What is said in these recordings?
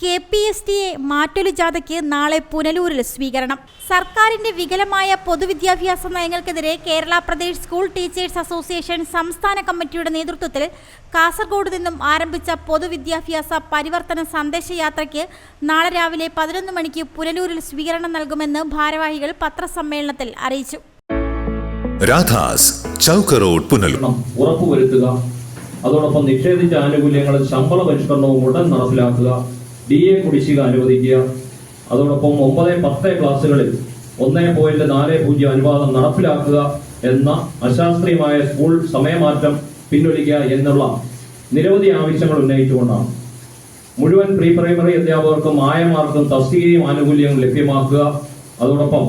K P S T A മാറ്റൊലി ജാഥയ്ക്ക് നാളെ പുനലൂരിൽ സ്വീകരണം. സർക്കാരിന്റെ വികലമായ പൊതുവിദ്യാഭ്യാസ നയങ്ങൾക്കെതിരെ Kerala Pradesh school teachers association സംസ്ഥാന കമ്മിറ്റിയുടെ നേതൃത്വത്തിൽ കാസർഗോഡ് നിന്നും ആരംഭിച്ച പൊതുവിദ്യാഭ്യാസ പരിവർത്തന സന്ദേശയാത്രയ്ക്ക് നാളെ രാവിലെ പതിനൊന്ന് മണിക്ക് പുനലൂരിൽ സ്വീകരണം നൽകുമെന്ന് ഭാരവാഹികൾ പത്രസമ്മേളനത്തിൽ അറിയിച്ചു. രാധാസ് ചൗക്ക് റോഡ് പുനലൂർ. പരിഷ്കരണം ഉറപ്പുവരുത്തുക അതോടൊപ്പം നിഷേധിച്ച ആനുകൂല്യങ്ങളും ശമ്പള പരിഷ്കരണവും ഉടൻ നടപ്പിലാക്കുക. ഡി എ കുടിശ്ശിക അനുവദിക്കുക. അതോടൊപ്പം ഒമ്പത് പത്ത് ക്ലാസ്സുകളിൽ ഒന്ന് പോയിന്റ് നാല് പൂജ്യം അനുപാതം നടപ്പിലാക്കുക എന്ന അശാസ്ത്രീയമായ സ്കൂൾ സമയമാറ്റം പിൻവലിക്കുക എന്നുള്ള നിരവധി ആവശ്യങ്ങൾ ഉന്നയിച്ചുകൊണ്ടാണ്. മുഴുവൻ പ്രീ പ്രൈമറി അധ്യാപകർക്കും ആയമാർക്കും തസ്തികയും ആനുകൂല്യവും ലഭ്യമാക്കുക. അതോടൊപ്പം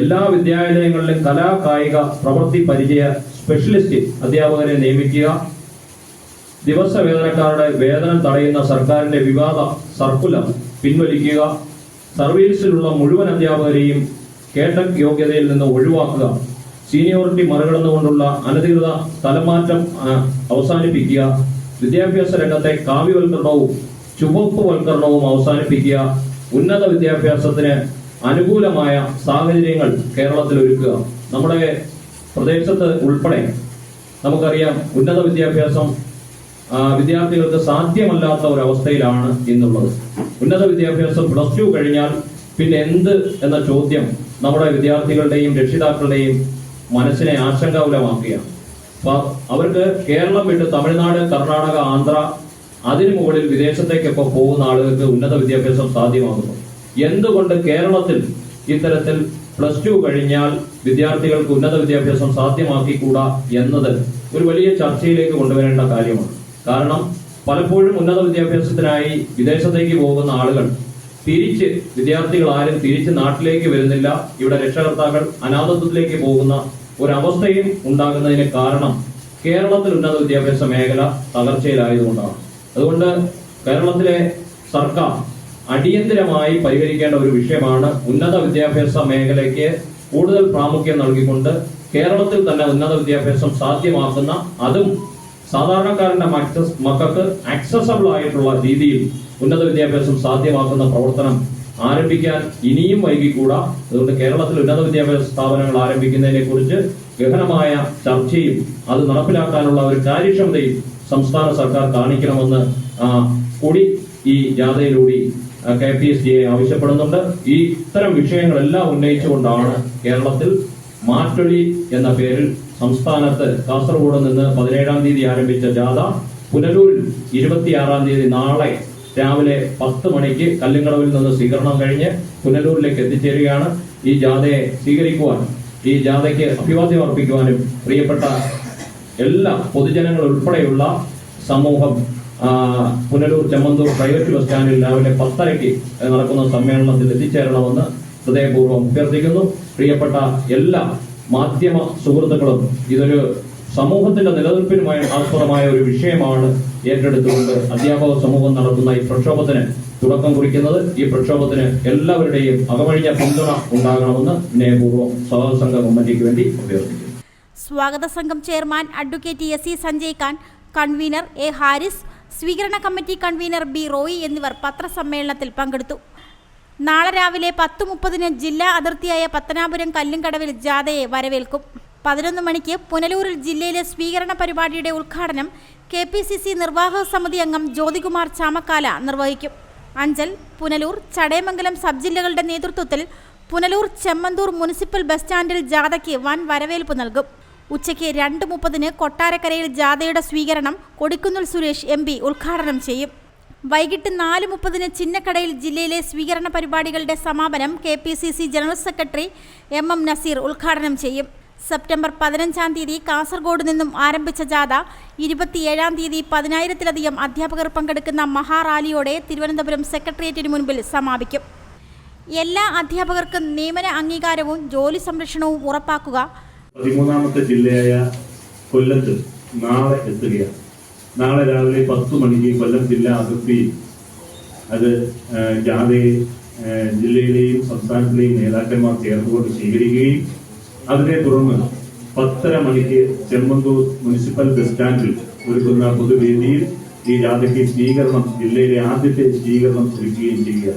എല്ലാ വിദ്യാലയങ്ങളിലും കലാ കായിക പ്രവൃത്തി പരിചയ സ്പെഷ്യലിസ്റ്റ് അധ്യാപകരെ നിയമിക്കുക. ദിവസ വേതനക്കാരുടെ വേതനം തടയുന്ന സർക്കാരിന്റെ വിവാദ സർക്കുലർ പിൻവലിക്കുക സർവീസിലുള്ള മുഴുവൻ അധ്യാപകരെയും കേട്ടക് യോഗ്യതയിൽ നിന്ന് ഒഴിവാക്കുക സീനിയോറിറ്റി മറികടന്നുകൊണ്ടുള്ള അനധികൃത സ്ഥലമാറ്റം അവസാനിപ്പിക്കുക വിദ്യാഭ്യാസ രംഗത്തെ കാവ്യവൽക്കരണവും ചുവപ്പുവൽക്കരണവും അവസാനിപ്പിക്കുക ഉന്നത വിദ്യാഭ്യാസത്തിന് അനുകൂലമായ സാഹചര്യങ്ങൾ കേരളത്തിൽ ഒരുക്കുക. നമ്മുടെ പ്രദേശത്ത് ഉൾപ്പെടെ നമുക്കറിയാം ഉന്നത വിദ്യാഭ്യാസം വിദ്യാർത്ഥികൾക്ക് സാധ്യമല്ലാത്ത ഒരു അവസ്ഥയിലാണ് ഇന്നുള്ളത്. ഉന്നത വിദ്യാഭ്യാസം പ്ലസ് ടു കഴിഞ്ഞാൽ പിന്നെ എന്ത് എന്ന ചോദ്യം നമ്മുടെ വിദ്യാർത്ഥികളുടെയും രക്ഷിതാക്കളുടെയും മനസ്സിനെ ആശങ്കാകുലമാക്കുകയാണ്. അവർക്ക് കേരളം വിട്ട് തമിഴ്നാട് കർണാടക ആന്ധ്ര അതിനു മുകളിൽ വിദേശത്തേക്കൊക്കെ പോകുന്ന ആളുകൾക്ക് ഉന്നത വിദ്യാഭ്യാസം സാധ്യമാകുന്നു. എന്തുകൊണ്ട് കേരളത്തിൽ ഇത്തരത്തിൽ പ്ലസ് ടു കഴിഞ്ഞാൽ വിദ്യാർത്ഥികൾക്ക് ഉന്നത വിദ്യാഭ്യാസം സാധ്യമാക്കിക്കൂടാ എന്നത് ഒരു വലിയ ചർച്ചയിലേക്ക് കൊണ്ടുവരേണ്ട കാര്യമാണ്. കാരണം പലപ്പോഴും ഉന്നത വിദ്യാഭ്യാസത്തിനായി വിദേശത്തേക്ക് പോകുന്ന ആളുകൾ തിരിച്ച് വിദ്യാർത്ഥികൾ ആരും തിരിച്ച് നാട്ടിലേക്ക് വരുന്നില്ല. ഇവിടെ രക്ഷകർത്താക്കൾ അനാഥത്വത്തിലേക്ക് പോകുന്ന ഒരവസ്ഥയും ഉണ്ടാകുന്നതിന് കാരണം കേരളത്തിൽ ഉന്നത വിദ്യാഭ്യാസ മേഖല തകർച്ചയിലായതുകൊണ്ടാണ്. അതുകൊണ്ട് കേരളത്തിലെ സർക്കാർ അടിയന്തിരമായി പരിഹരിക്കേണ്ട ഒരു വിഷയമാണ് ഉന്നത വിദ്യാഭ്യാസ മേഖലയ്ക്ക് കൂടുതൽ പ്രാമുഖ്യം നൽകിക്കൊണ്ട് കേരളത്തിൽ തന്നെ ഉന്നത വിദ്യാഭ്യാസം സാധ്യമാക്കുന്ന അതും സാധാരണക്കാരന്റെ മക്ക- മക്കൾക്ക് ആക്സസബിൾ ആയിട്ടുള്ള രീതിയിൽ ഉന്നത വിദ്യാഭ്യാസം സാധ്യമാക്കുന്ന പ്രവർത്തനം ആരംഭിക്കാൻ ഇനിയും വൈകിക്കൂടാ. അതുകൊണ്ട് കേരളത്തിൽ ഉന്നത വിദ്യാഭ്യാസ സ്ഥാപനങ്ങൾ ആരംഭിക്കുന്നതിനെ കുറിച്ച് ഗഹനമായ ചർച്ചയും അത് നടപ്പിലാക്കാനുള്ള ഒരു കാര്യക്ഷമതയും സംസ്ഥാന സർക്കാർ കാണിക്കണമെന്ന് കൂടി ഈ ജാഥയിലൂടെ കെ പി എസ് ഡിയെ ആവശ്യപ്പെടുന്നുണ്ട്. ഈ ഇത്തരം വിഷയങ്ങളെല്ലാം ഉന്നയിച്ചുകൊണ്ടാണ് കേരളത്തിൽ മാറ്റൊലി എന്ന പേരിൽ സംസ്ഥാനത്ത് കാസർഗോഡ് നിന്ന് പതിനേഴാം തീയതി ആരംഭിച്ച ജാഥ പുനലൂരിൽ ഇരുപത്തിയാറാം തീയതി നാളെ രാവിലെ പത്ത് മണിക്ക് കല്ലുങ്കടവിൽ നിന്ന് സ്വീകരണം കഴിഞ്ഞ് പുനലൂരിലേക്ക് എത്തിച്ചേരുകയാണ് ഈ ജാഥയെ സ്വീകരിക്കുവാൻ ഈ ജാഥയ്ക്ക് അഭിവാദ്യം അർപ്പിക്കുവാനും പ്രിയപ്പെട്ട എല്ലാ പൊതുജനങ്ങൾ ഉൾപ്പെടെയുള്ള സമൂഹം പുനലൂർ ചെമ്മന്തൂർ പ്രൈവറ്റ് ബസ് സ്റ്റാൻഡിൽ രാവിലെ പത്തരയ്ക്ക് നടക്കുന്ന സമ്മേളനത്തിൽ എത്തിച്ചേരണമെന്ന് ഹൃദയപൂർവം അഭ്യർത്ഥിക്കുന്നു. പ്രിയപ്പെട്ട എല്ലാ മാധ്യമ സുഹൃത്തുക്കളും ഇതൊരു സമൂഹത്തിന്റെ നിലനിൽപ്പിനുമായി ആസ്പദമായ ഒരു വിഷയമാണ് ഏറ്റെടുത്തുകൊണ്ട് അധ്യാപക സമൂഹം നടത്തുന്ന ഈ പ്രക്ഷോഭത്തിന് തുടക്കം കുറിക്കുന്നത്. ഈ പ്രക്ഷോഭത്തിന് എല്ലാവരുടെയും അകമഴിഞ്ഞ പിന്തുണ ഉണ്ടാകണമെന്ന് വിനയപൂർവം സഹസംഘ കമ്മിറ്റിക്ക് വേണ്ടി അഭ്യർത്ഥിക്കുന്നു. സ്വാഗത സംഘം chairman advocate S C Sanjay Khan convener A Haris സ്വീകരണ കമ്മിറ്റി കൺവീനർ ബി റോയി എന്നിവർ പത്രസമ്മേളനത്തിൽ പങ്കെടുത്തു. നാളെ രാവിലെ പത്ത് മുപ്പതിന് ജില്ലാ അതിർത്തിയായ പത്തനാപുരം കല്ലുംകടവിൽ ജാഥയെ വരവേൽക്കും. പതിനൊന്ന് മണിക്ക് പുനലൂരിൽ ജില്ലയിലെ സ്വീകരണ പരിപാടിയുടെ ഉദ്ഘാടനം കെ പി സി സി നിർവാഹക സമിതി അംഗം ജ്യോതികുമാർ ചാമക്കാല നിർവഹിക്കും. അഞ്ചൽ പുനലൂർ ചടയമംഗലം സബ് ജില്ലകളുടെ നേതൃത്വത്തിൽ പുനലൂർ ചെമ്മന്തൂർ മുനിസിപ്പൽ ബസ് സ്റ്റാൻഡിൽ ജാഥയ്ക്ക് വൻ വരവേൽപ്പ് നൽകും. ഉച്ചയ്ക്ക് രണ്ട് മുപ്പതിന് കൊട്ടാരക്കരയിൽ ജാഥയുടെ സ്വീകരണം കൊടിക്കുന്നിൽ സുരേഷ് എം ഉദ്ഘാടനം ചെയ്യും. വൈകിട്ട് നാല് മുപ്പതിന് ചിന്നക്കടയിൽ ജില്ലയിലെ സ്വീകരണ പരിപാടികളുടെ സമാപനം K P C C general secretary M M Nazeer ഉദ്ഘാടനം ചെയ്യും. സെപ്റ്റംബർ പതിനഞ്ചാം തീയതി കാസർഗോഡ് നിന്നും ആരംഭിച്ച ജാഥ ഇരുപത്തിയേഴാം തീയതി പതിനായിരത്തിലധികം അധ്യാപകർ പങ്കെടുക്കുന്ന മഹാറാലിയോടെ തിരുവനന്തപുരം സെക്രട്ടേറിയറ്റിന് മുൻപിൽ സമാപിക്കും. എല്ലാ അധ്യാപകർക്കും നിയമന അംഗീകാരവും ജോലി സംരക്ഷണവും ഉറപ്പാക്കുക. പതിമൂന്നാമത്തെ ജില്ലയായ കൊല്ലത്ത് നാളെ എത്തുകയാണ്. നാളെ രാവിലെ പത്ത് മണിക്ക് കൊല്ലം ജില്ലാ അതിർത്തി അത് ജാഥയെ ജില്ലയിലെയും സംസ്ഥാനത്തിലെയും നേതാക്കന്മാർ ചേർന്നുകൊണ്ട് സ്വീകരിക്കുകയും അതിനെ തുടർന്ന് പത്തര മണിക്ക് ചെമ്മന്തൂർ മുനിസിപ്പൽ ബസ് സ്റ്റാൻഡിൽ ഒരുക്കുന്ന പൊതുവേദിയിൽ ഈ ജാഥയ്ക്ക് സ്വീകരണം ജില്ലയിലെ ആദ്യത്തെ സ്വീകരണം ഒരുക്കുകയും ചെയ്യുക.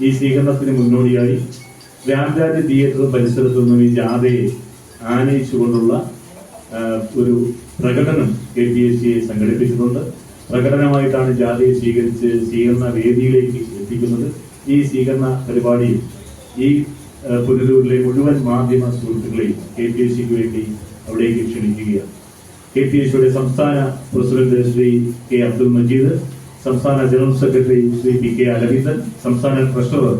ഈ സ്വീകരണത്തിന് മുന്നോടിയായി രാംരാജ് തിയേറ്റർ പരിസരത്തു നിന്നും ഈ ജാഥയെ ആനയിച്ചുകൊണ്ടുള്ള ഒരു പ്രകടനം കെ പി എസ് സിയെ സംഘടിപ്പിച്ചിട്ടുണ്ട്. പ്രകടനമായിട്ടാണ് ജാഥയെ സ്വീകരിച്ച് സ്വീകരണ വേദിയിലേക്ക് എത്തിക്കുന്നത്. ഈ സ്വീകരണ പരിപാടിയിൽ ഈ പുനലൂരിലെ മുഴുവൻ മാധ്യമ സുഹൃത്തുക്കളെയും കെ പി എസ് സിക്ക് വേണ്ടി അവിടേക്ക് ക്ഷണിക്കുകയാണ്. കെ പി എസ് സിയുടെ സംസ്ഥാന പ്രസിഡന്റ് ശ്രീ കെ അബ്ദുൽ മജീദ് സംസ്ഥാന general secretary Shri P K Aravindan സംസ്ഥാന ട്രഷറർ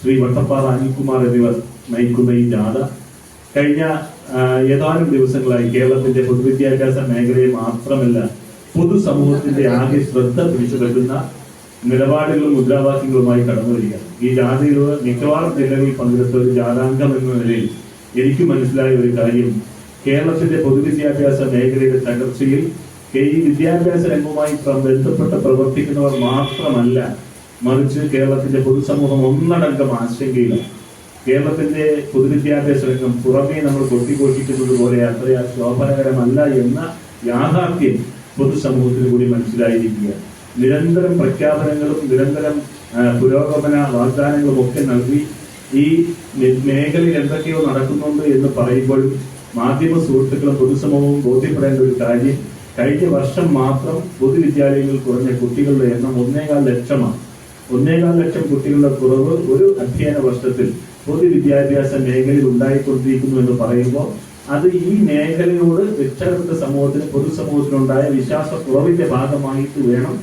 ശ്രീ വട്ടപ്പാറ അനിൽകുമാർ എന്നിവർ നയിക്കുന്ന ഈ ജാഥ. കഴിഞ്ഞ ഏതാനും ദിവസങ്ങളായി കേരളത്തിന്റെ പൊതുവിദ്യാഭ്യാസ മേഖലയെ മാത്രമല്ല പൊതുസമൂഹത്തിന്റെ ആകെ ശ്രദ്ധ പിടിച്ചുപറ്റുന്ന നിലപാടുകളും മുദ്രാവാക്യങ്ങളുമായി കടന്നു വരികയാണ്. ഈ ജാതി മിക്കവാറും ജില്ലകളിൽ പങ്കെടുത്ത ഒരു ജാഥാംഗം എന്ന നിലയിൽ എനിക്ക് മനസ്സിലായ ഒരു കാര്യം കേരളത്തിന്റെ പൊതുവിദ്യാഭ്യാസ മേഖലയുടെ തകർച്ചയിൽ ഈ വിദ്യാഭ്യാസ രംഗവുമായി ബന്ധപ്പെട്ട് പ്രവർത്തിക്കുന്നവർ മാത്രമല്ല മറിച്ച് കേരളത്തിന്റെ പൊതുസമൂഹം ഒന്നടങ്കം ആശങ്കയിലാണ്. കേരളത്തിന്റെ പൊതുവിദ്യാഭ്യാസ രംഗം പുറമേ നമ്മൾ കൊട്ടിഘോഷിക്കുന്നത് പോലെ അത്ര ശോഭനകരമല്ല എന്ന യാഥാർത്ഥ്യം പൊതുസമൂഹത്തിന് കൂടി മനസ്സിലായിരിക്കുക നിരന്തരം പ്രഖ്യാപനങ്ങളും നിരന്തരം പുരോഗമന വാഗ്ദാനങ്ങളും ഒക്കെ നൽകി ഈ മേഖലയിൽ എന്തൊക്കെയോ നടക്കുന്നുണ്ട് എന്ന് പറയുമ്പോഴും മാധ്യമ സുഹൃത്തുക്കളും പൊതുസമൂഹവും ബോധ്യപ്പെടേണ്ട ഒരു കാര്യം കഴിഞ്ഞ വർഷം മാത്രം പൊതുവിദ്യാലയങ്ങളിൽ കുറഞ്ഞ കുട്ടികളുടെ എണ്ണം ഒന്നേകാൽ ലക്ഷമാണ്. ഒന്നേകാൽ ലക്ഷം കുട്ടികളുടെ കുറവ് ഒരു അധ്യയന വർഷത്തിൽ പൊതുവിദ്യാഭ്യാസ മേഖലയിൽ ഉണ്ടായിക്കൊണ്ടിരിക്കുന്നു എന്ന് പറയുമ്പോൾ അത് ഈ മേഖലയോട് രക്ഷകർത്ത സമൂഹത്തിന് പൊതുസമൂഹത്തിനുണ്ടായ വിശ്വാസക്കുറവിന്റെ ഭാഗമായിട്ട് വേണം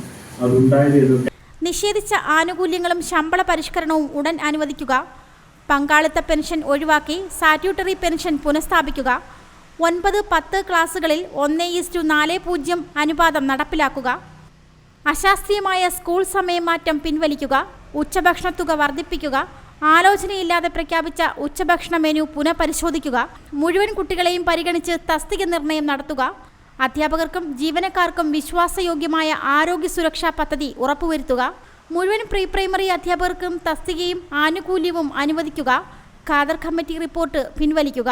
അതുണ്ടായത് എന്ന് നിഷേധിച്ച ആനുകൂല്യങ്ങളും ശമ്പള പരിഷ്കരണവും ഉടൻ അനുവദിക്കുക. പങ്കാളിത്ത പെൻഷൻ ഒഴിവാക്കി സാറ്റ്യൂട്ടറി പെൻഷൻ പുനഃസ്ഥാപിക്കുക. ഒൻപത് പത്ത് ക്ലാസുകളിൽ ഒന്ന് ഈസ്റ്റു നാല് പൂജ്യം അനുപാതം നടപ്പിലാക്കുക. അശാസ്ത്രീയമായ സ്കൂൾ സമയമാറ്റം പിൻവലിക്കുക. ഉച്ചഭക്ഷണത്തുക വർദ്ധിപ്പിക്കുക. ആലോചനയില്ലാതെ പ്രഖ്യാപിച്ച ഉച്ചഭക്ഷണ മെനു പുനഃപരിശോധിക്കുക മുഴുവൻ കുട്ടികളെയും പരിഗണിച്ച് തസ്തിക നിർണയം നടത്തുക അധ്യാപകർക്കും ജീവനക്കാർക്കും വിശ്വാസയോഗ്യമായ ആരോഗ്യ സുരക്ഷാ പദ്ധതി ഉറപ്പുവരുത്തുക മുഴുവൻ പ്രീ പ്രൈമറി അധ്യാപകർക്കും തസ്തികയും ആനുകൂല്യവും അനുവദിക്കുക Khader committee report പിൻവലിക്കുക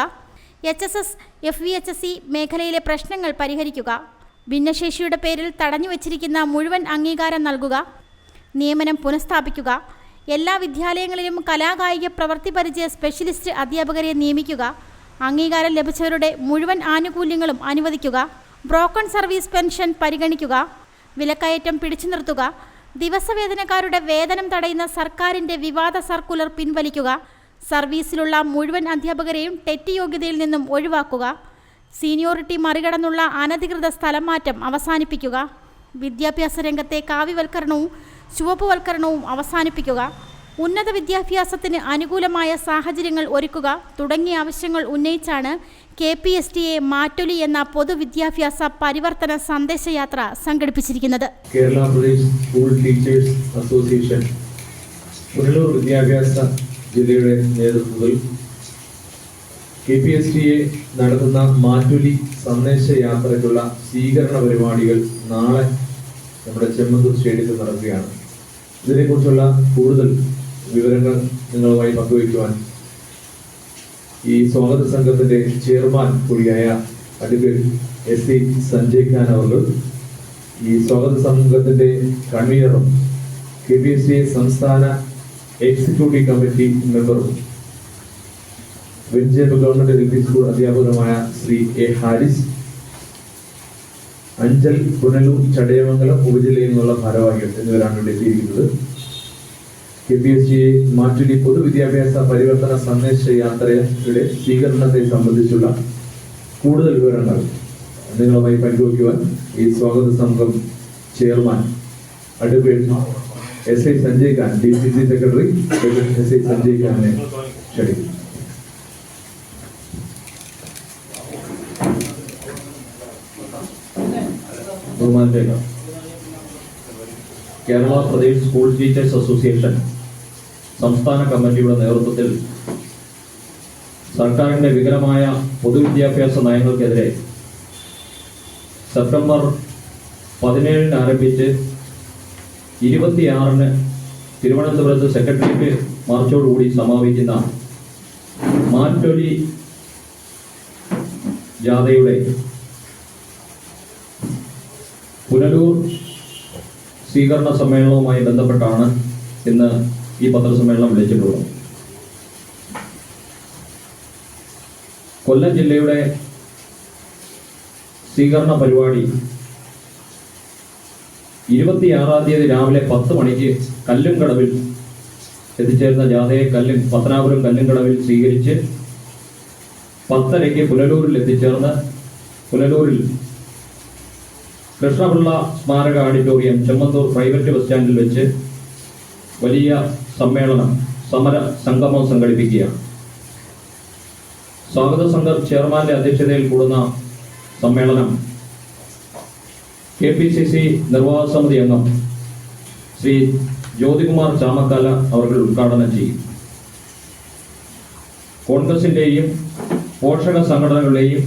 H S S F V H S മേഖലയിലെ പ്രശ്നങ്ങൾ പരിഹരിക്കുക ഭിന്നശേഷിയുടെ പേരിൽ തടഞ്ഞു തടഞ്ഞുവച്ചിരിക്കുന്ന മുഴുവൻ അംഗീകാരം നൽകുക നിയമനം പുനഃസ്ഥാപിക്കുക എല്ലാ വിദ്യാലയങ്ങളിലും കലാകായിക പ്രവൃത്തി പരിചയ സ്പെഷ്യലിസ്റ്റ് അധ്യാപകരെ നിയമിക്കുക. അംഗീകാരം ലഭിച്ചവരുടെ മുഴുവൻ ആനുകൂല്യങ്ങളും അനുവദിക്കുക. ബ്രോക്കൺ സർവീസ് പെൻഷൻ പരിഗണിക്കുക. വിലക്കയറ്റം പിടിച്ചു നിർത്തുക. ദിവസവേതനക്കാരുടെ വേതനം തടയുന്ന സർക്കാരിന്റെ വിവാദ സർക്കുലർ പിൻവലിക്കുക. സർവീസിലുള്ള മുഴുവൻ അധ്യാപകരെയും ടെറ്റ് യോഗ്യതയിൽ നിന്നും ഒഴിവാക്കുക. സീനിയോറിറ്റി മറികടന്നുള്ള അനധികൃത സ്ഥലം മാറ്റം അവസാനിപ്പിക്കുക. വിദ്യാഭ്യാസ രംഗത്തെ കാവ്യവൽക്കരണവും ചുവപ്പുവൽക്കരണവും അവസാനിപ്പിക്കുക ഉന്നത വിദ്യാഭ്യാസത്തിന് അനുകൂലമായ സാഹചര്യങ്ങൾ ഒരുക്കുക തുടങ്ങിയ ആവശ്യങ്ങൾ ഉന്നയിച്ചാണ് K P S T A മാറ്റൊലി എന്ന പൊതുവിദ്യാഭ്യാസ പരിവർത്തന സന്ദേശയാത്ര സംഘടിപ്പിച്ചിരിക്കുന്നത്. Kerala Pradesh school teachers association Punalur വിദ്യാഭ്യാസ ജില്ലയുടെ നേതൃത്വത്തിൽ K P S T A നടത്തുന്ന മാറ്റൊലി സന്ദേശ യാത്രയ്ക്കുള്ള സ്വീകരണ പരിപാടികൾ നാളെ നമ്മുടെ ചെമ്മന്തൂർ സ്റ്റേഡിയത്തിൽ നടക്കുകയാണ്. ഇതിനെക്കുറിച്ചുള്ള കൂടുതൽ വിവരങ്ങൾ നിങ്ങളുമായി പങ്കുവയ്ക്കുവാൻ ഈ സ്വാഗത സംഘത്തിന്റെ ചെയർമാൻ കൂടിയായ advocate S C Sanjay Khan അവർ ഈ സ്വാഗത സംഘത്തിന്റെ കൺവീനറും കെ പി എസ് സി സംസ്ഥാന എക്സിക്യൂട്ടീവ് കമ്മിറ്റി മെമ്പറും Vencheppu government L P school അധ്യാപകരുമായ Shri A Haris Anchal Punalur Chadayamangalam ഉപജില്ലയിൽ നിന്നുള്ള ഭാരവാഹികൾ എന്നിവരാണ് ഇവിടെ എത്തിയിരിക്കുന്നത്. കെ പി എസ് സി മാറ്റുലി പൊതുവിദ്യാഭ്യാസ പരിവർത്തന സന്ദേശ യാത്രയുടെ സ്വീകരണത്തെ സംബന്ധിച്ചുള്ള കൂടുതൽ വിവരങ്ങൾ നിങ്ങളുമായി പങ്കുവയ്ക്കുവാൻ ഈ സ്വാഗത സംഘം chairman advocate S I Sanjay Khan D C C secretary S I Sanjay ഖാനെ ക്ഷണിക്കുന്നു. ബഹുമാനപ്പെട്ട Kerala Pradesh school teachers association സംസ്ഥാന കമ്മിറ്റിയുടെ നേതൃത്വത്തിൽ സർക്കാരിന്റെ വികലമായ പൊതുവിദ്യാഭ്യാസ നയങ്ങൾക്കെതിരെ സെപ്റ്റംബർ പതിനേഴിന് ആരംഭിച്ച് ഇരുപത്തിയാറിന് തിരുവനന്തപുരത്ത് സെക്രട്ടേറിയറ്റ് മാർച്ചോടുകൂടി സമാപിക്കുന്ന മാറ്റൊലി ജാഥയുടെ പുനലൂർ സ്വീകരണ സമ്മേളനവുമായി ബന്ധപ്പെട്ടാണ് ഇന്ന് ഈ പത്രസമ്മേളനം വിളിച്ചിട്ടുള്ളത്. കൊല്ലം ജില്ലയുടെ സ്വീകരണ പരിപാടി ഇരുപത്തിയാറാം തീയതി രാവിലെ പത്ത് മണിക്ക് കല്ലുംകടവിൽ എത്തിച്ചേരുന്ന ജാഥയെ കല്ലും പത്തനാപുരം കല്ലുംകടവിൽ സ്വീകരിച്ച് പത്തരയ്ക്ക് പുനലൂരിൽ എത്തിച്ചേർന്ന് പുനലൂരിൽ കൃഷ്ണപിള്ള സ്മാരക ഓഡിറ്റോറിയം ചെമ്മന്തൂർ പ്രൈവറ്റ് ബസ് സ്റ്റാൻഡിൽ വെച്ച് വലിയ സമ്മേളനം സമര സംഗമം സംഘടിപ്പിക്കുകയാണ് സ്വാഗത സംഘം ചെയർമാന്റെ അധ്യക്ഷതയിൽ കൂടുന്ന സമ്മേളനം കെ പി സി സി നിർവാഹക സമിതി അംഗം ശ്രീ ജ്യോതികുമാർ ചാമക്കാല അവർ ഉദ്ഘാടനം ചെയ്യും. കോൺഗ്രസിന്റെയും പോഷക സംഘടനകളുടെയും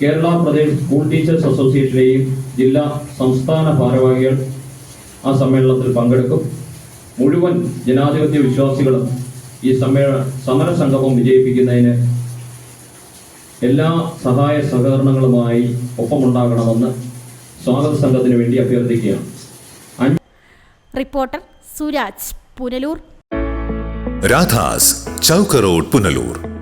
കേരള പ്രദേശ് സ്കൂൾ ടീച്ചേഴ്സ് അസോസിയേഷനെയും ജില്ലാ സംസ്ഥാന ഭാരവാഹികൾ ആ സമ്മേളനത്തിൽ പങ്കെടുക്കും. മുഴുവൻ ജനാധിപത്യ വിശ്വാസികളും ഈ സമ്മേളന സമര സംഗമം വിജയിപ്പിക്കുന്നതിന് എല്ലാ സഹായ സഹകരണങ്ങളുമായി ഒപ്പമുണ്ടാകണമെന്ന് സ്വാഗത സംഘത്തിന് വേണ്ടി അഭ്യർത്ഥിക്കുകയാണ്. റിപ്പോർട്ടർ സുരാജ് പുനലൂർ. രാധാസ് ചൗക്കറോഡ് പുനലൂർ.